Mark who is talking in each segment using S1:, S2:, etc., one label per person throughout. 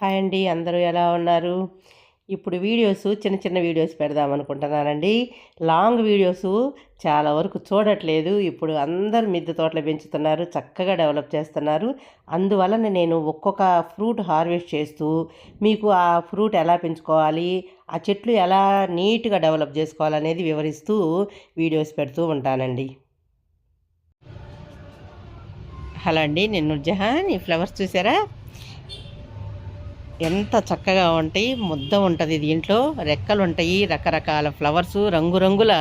S1: Hi అండి అందరూ ఎలా ఉన్నారు? ఇప్పుడు వీడియోస్ చిన్న చిన్న వీడియోస్ పెడదాం అనుకుంటున్నానండి. లాంగ్ వీడియోస్ చాలా వరకు చూడట్లేదు. ఇప్పుడు అందరు మిద్దె తోటలు పెంచుతున్నారు చక్కగా డెవలప్ చేస్తున్నారు. అందువలన నేను ఒక్కొక్క ఫ్రూట్ హార్వెస్ట్ చేస్తూ మీకు ఆ ఫ్రూట్ ఎలా పెంచుకోవాలి ఆ చెట్లు ఎలా నీట్గా డెవలప్ చేసుకోవాలనేది వివరిస్తూ వీడియోస్ పెడుతూ ఉంటానండి. హలో అండి నేను జహాన్ ఈ ఫ్లవర్స్ చూసారా? ఎంత చక్కగా ఉంటాయి ముద్ద ఉంటుంది దీంట్లో రెక్కలు ఉంటాయి రకరకాల ఫ్లవర్స్ రంగురంగుల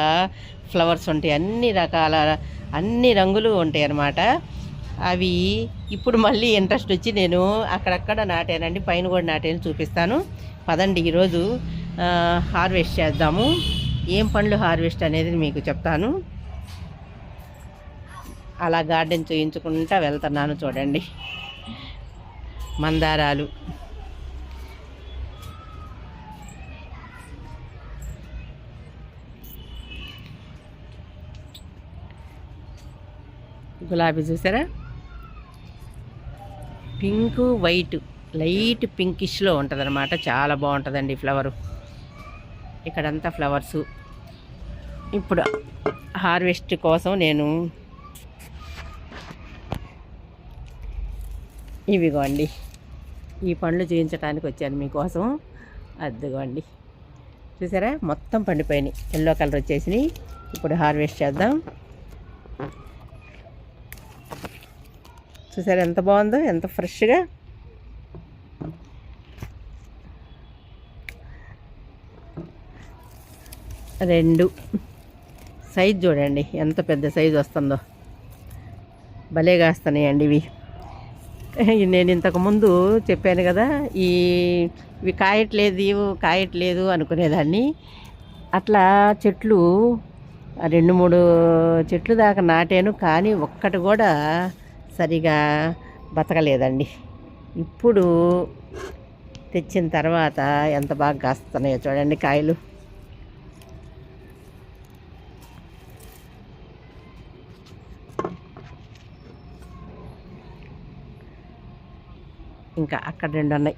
S1: ఫ్లవర్స్ ఉంటాయి. అన్ని రకాల అన్ని రంగులు ఉంటాయి అన్నమాట. అవి ఇప్పుడు మళ్ళీ ఇంట్రెస్ట్ వచ్చి నేను అక్కడక్కడ నాటానండి. పైన కూడా నాటాను చూపిస్తాను. పదండి ఈరోజు హార్వెస్ట్ చేద్దాము. ఏం పండ్లు హార్వెస్ట్ అనేది మీకు చెప్తాను. అలా గార్డెన్ చూయించుకుంటా వెళ్తున్నాను చూడండి. మందారాలు. గులాబీ చూసారా? Pink white. లైట్ పింకిష్లో ఉంటుందన్నమాట. చాలా బాగుంటుందండి ఫ్లవరు. ఇక్కడంతా ఫ్లవర్సు. ఇప్పుడు హార్వెస్ట్ కోసం నేను ఇవిగోండి. ఈ పండ్లు చూపించడానికి వచ్చాను మీకోసం. అద్దుగోండి చూసారా? మొత్తం పండిపోయినాయి. ఎల్లో కలర్ వచ్చేసినాయి. ఇప్పుడు హార్వెస్ట్ చేద్దాం. చూసారు ఎంత బాగుందో ఎంత ఫ్రెష్గా. రెండు. సైజ్ చూడండి ఎంత పెద్ద సైజు వస్తుందో. భలే కాస్తున్నాయండి ఇవి. నేను ఇంతకుముందు చెప్పాను కదా ఈ ఇవి కాయట్లేదు కాయట్లేదు అనుకునేదాన్ని. అట్లా చెట్లు రెండు మూడు చెట్లు దాకా నాటాను కానీ ఒక్కటి కూడా సరిగా బతకలేదండి. ఇప్పుడు తెచ్చిన తర్వాత ఎంత బాగా కాస్తున్నాయో చూడండి కాయలు. ఇంకా అక్కడ రెండు ఉన్నాయి.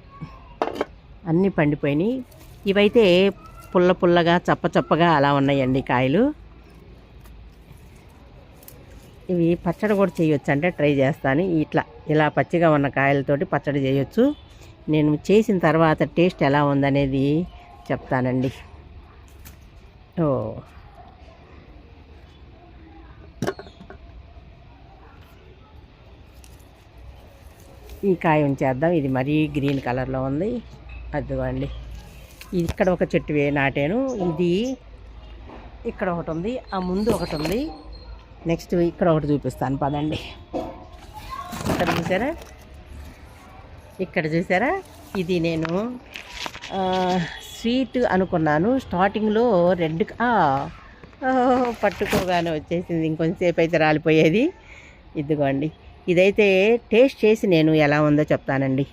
S1: అన్నీ పండిపోయినాయి. ఇవైతే పుల్ల పుల్లగా చప్ప చప్పగా అలా ఉన్నాయండి కాయలు. ఇవి పచ్చడి కూడా చేయొచ్చు. అంటే ట్రై చేస్తాను. ఇట్లా ఇలా పచ్చిగా ఉన్న కాయలతోటి పచ్చడి చేయొచ్చు. నేను చేసిన తర్వాత టేస్ట్ ఎలా ఉందనేది చెప్తానండి. ఓ. ఈ కాయ ఉంచేద్దాం. ఇది మరీ గ్రీన్ కలర్లో ఉంది. అదిగోండి. ఇది ఇక్కడ ఒక చెట్టు నాటాను. ఇది ఇక్కడ ఒకటి ఉంది. ఆ ముందు ఒకటి ఉంది. నెక్స్ట్ ఇక్కడ ఒకటి చూపిస్తాను పదండి. ఇక్కడ చూసారా? ఇక్కడ చూసారా? ఇది నేను స్వీట్ అనుకున్నాను. స్టార్టింగ్లో రెడ్ పట్టుకోగానే వచ్చేసింది. ఇంకొంచెంసేపు అయితే రాలిపోయేది. ఇదిగోండి. ఇదైతే టేస్ట్ చేసి నేను ఎలా ఉందో చెప్తానండి.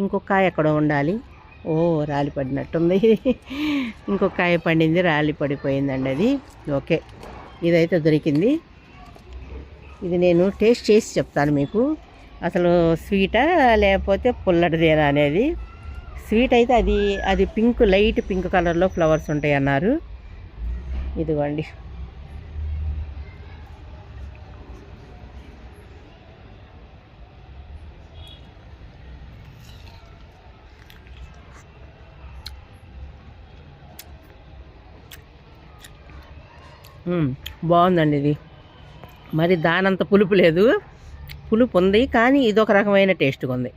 S1: ఇంకొక కాయ ఎక్కడో ఉండాలి. ఓ రాలిపడినట్టుంది. ఇంకొక కాయ పండింది రాలి పడిపోయిందండి అది. ఓకే. ఇదైతే దొరికింది. ఇది నేను టేస్ట్ చేసి చెప్తాను మీకు. అసలు స్వీటా లేకపోతే పుల్లటిదేనా అనేది. స్వీట్ అయితే అది అది పింక్ లైట్ పింక్ కలర్లో ఫ్లవర్స్ ఉంటాయి అన్నారు. ఇదిగోండి. బాగుందండి ఇది. మరి దానంత పులుపు లేదు. పులుపు ఉంది కానీ ఇదొక రకమైన టేస్ట్గా ఉంది.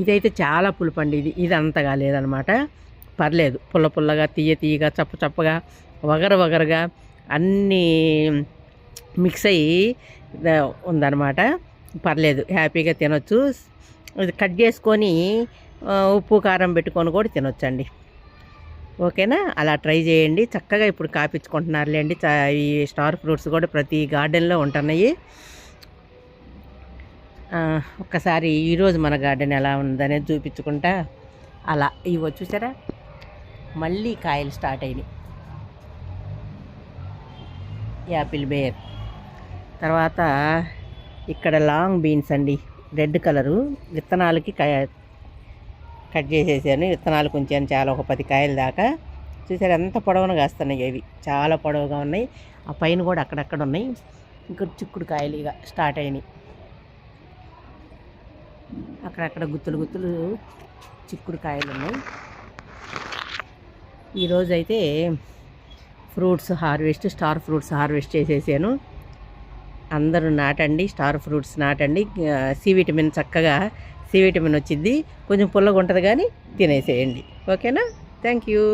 S1: ఇదైతే చాలా పులుపు అండి ఇది. ఇది అంతగా లేదనమాట. పర్లేదు. పుల్ల పుల్లగా తీయ తీయగా చప్ప చప్పగా వగర వగరగా అన్నీ మిక్స్ అయ్యి ఉందన్నమాట. పర్లేదు హ్యాపీగా తినొచ్చు. ఇది కట్ చేసుకొని ఉప్పు కారం పెట్టుకొని కూడా తినొచ్చండి. ఓకేనా? అలా ట్రై చేయండి. చక్కగా ఇప్పుడు కాపించుకుంటున్నారులేండి ఈ స్టార్ ఫ్రూట్స్ కూడా ప్రతి గార్డెన్లో ఉంటున్నాయి. ఒక్కసారి ఈరోజు మన గార్డెన్ ఎలా ఉందనేది చూపించుకుంటా. అలా ఇవి చూసారా? మళ్ళీ కాయలు స్టార్ట్ అయినాయి. యాపిల్ బేర్. తర్వాత ఇక్కడ లాంగ్ బీన్స్ అండి రెడ్ కలరు. విత్తనాలకి క- కట్ చేసేసాను. విత్తనాలు కొంచెం చాలా ఒక పది కాయల దాకా. చూసారు ఎంత పొడవున కాస్తున్నాయి అవి. చాలా పొడవుగా ఉన్నాయి. ఆ పైన కూడా అక్కడక్కడ ఉన్నాయి. ఇంకా చిక్కుడు కాయలు ఇక స్టార్ట్ అయినాయి. అక్కడక్కడ గుత్తులు గుత్తులు చిక్కుడు కాయలు ఉన్నాయి. ఈరోజైతే fruits harvest star fruits harvest చేసేసాను. అందరూ నాటండి స్టార్ ఫ్రూట్స్ నాటండి. సి విటమిన్ చక్కగా సి విటమిన్ వచ్చింది కొంచెం పుల్లగా ఉంటుంది కానీ తినేసేయండి. ఓకేనా? Thank you.